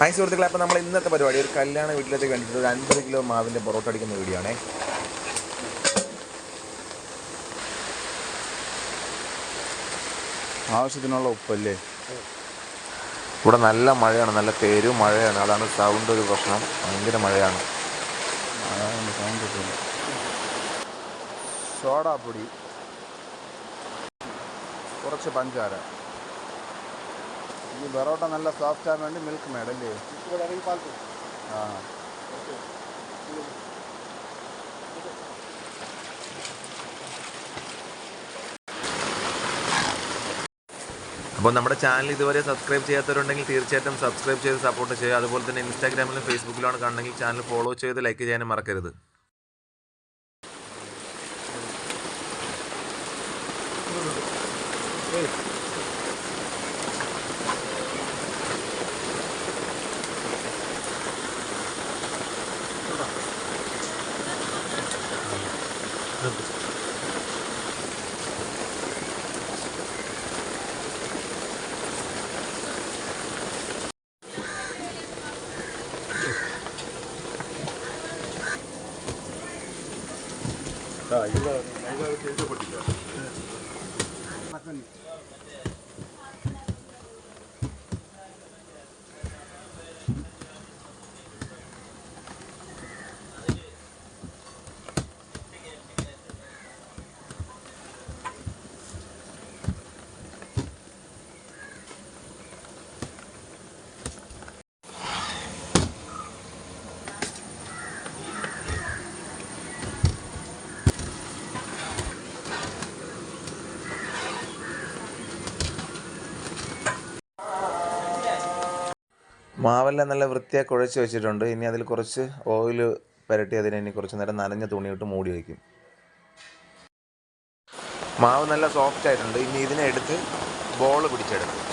Hi സുഹൃത്തുക്കളെ അപ്പോൾ നമ്മൾ ഇന്നത്തെ പരിപാടി ഒരു കല്യാണ വീട്ടിലേക്ക് വേണ്ടിയിട്ട് ഒരു അൻപത് കിലോ മാവിന്റെ പൊറോട്ട അടിക്കുന്ന വീഡിയോ ആണേ. ആവശ്യത്തിനുള്ള ഉപ്പല്ലേ? ഇവിടെ നല്ല മഴയാണ് നല്ല പേരും മഴയാണ്. അതാണ് സൗണ്ട് ഒരു പ്രശ്നം. ഭയങ്കര മഴയാണ്. സോഡാപ്പൊടി. കുറച്ച് പഞ്ചാര ഈ പൊറോട്ട നല്ല സോഫ്റ്റ് ആകാൻ വേണ്ടി മിൽക്ക് മേഡ് അല്ലേ? ആ. അപ്പോൾ നമ്മുടെ ചാനൽ ഇതുവരെ സബ്സ്ക്രൈബ് ചെയ്യാത്തവരുണ്ടെങ്കിൽ തീർച്ചയായിട്ടും സബ്സ്ക്രൈബ് ചെയ്ത് സപ്പോർട്ട് ചെയ്യുക. അതുപോലെ തന്നെ ഇൻസ്റ്റാഗ്രാമിലും ഫേസ്ബുക്കിലാണ് കാണണമെങ്കിൽ ചാനൽ ഫോളോ ചെയ്ത് ലൈക്ക് ചെയ്യാനും മറക്കരുത്. 자, 이거, 이거 이렇게 해버리죠. 네. മാവെല്ലാം നല്ല വൃത്തിയായി കുഴച്ച് വെച്ചിട്ടുണ്ട്. ഇനി അതിൽ കുറച്ച് ഓയിൽ പുരട്ടി അതിനെ ഇനി കുറച്ച് നേരം നനഞ്ഞ തുണിയിട്ട് മൂടി വയ്ക്കും മാവ് നല്ല സോഫ്റ്റ് ആയിട്ടുണ്ട്. ഇനി ഇതിനെ എടുത്ത് ബോൾ പിടിച്ചെടുക്കും.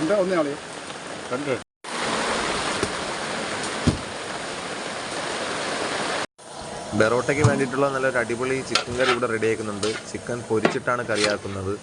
ഉണ്ട് ഒന്നേ ആളെ രണ്ട് ബെറോട്ടയ്ക്ക് വേണ്ടിയിട്ടുള്ള നല്ലൊരു അടിപൊളി ചിക്കൻ കറി ഇവിടെ റെഡി ആക്കുന്നുണ്ട്. ചിക്കൻ പൊരിച്ചിട്ടാണ് കറിയാക്കുന്നത്.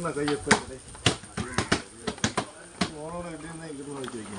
എണ്ണ കയ്യെപ്പോ ഓണോടെ കിട്ടിയെന്ന് ഇങ്ങോട്ട് നോക്കി വയ്ക്കും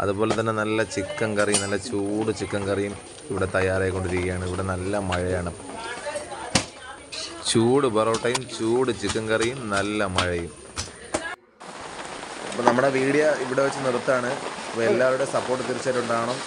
അതുപോലെ തന്നെ നല്ല ചിക്കൻ കറി നല്ല ചൂട് ചിക്കൻ കറിയും ഇവിടെ തയ്യാറായിക്കൊണ്ടിരിക്കുകയാണ്. ഇവിടെ നല്ല മഴയാണ്. ചൂട് പൊറോട്ടയും ചൂട് ചിക്കൻ കറിയും നല്ല മഴയും. അപ്പോൾ നമ്മുടെ വീഡിയോ ഇവിടെ വെച്ച് നിർത്താണ് അപ്പോൾ എല്ലാവരുടെയും സപ്പോർട്ട് തീർച്ചയായിട്ടും ഉണ്ടാവണം.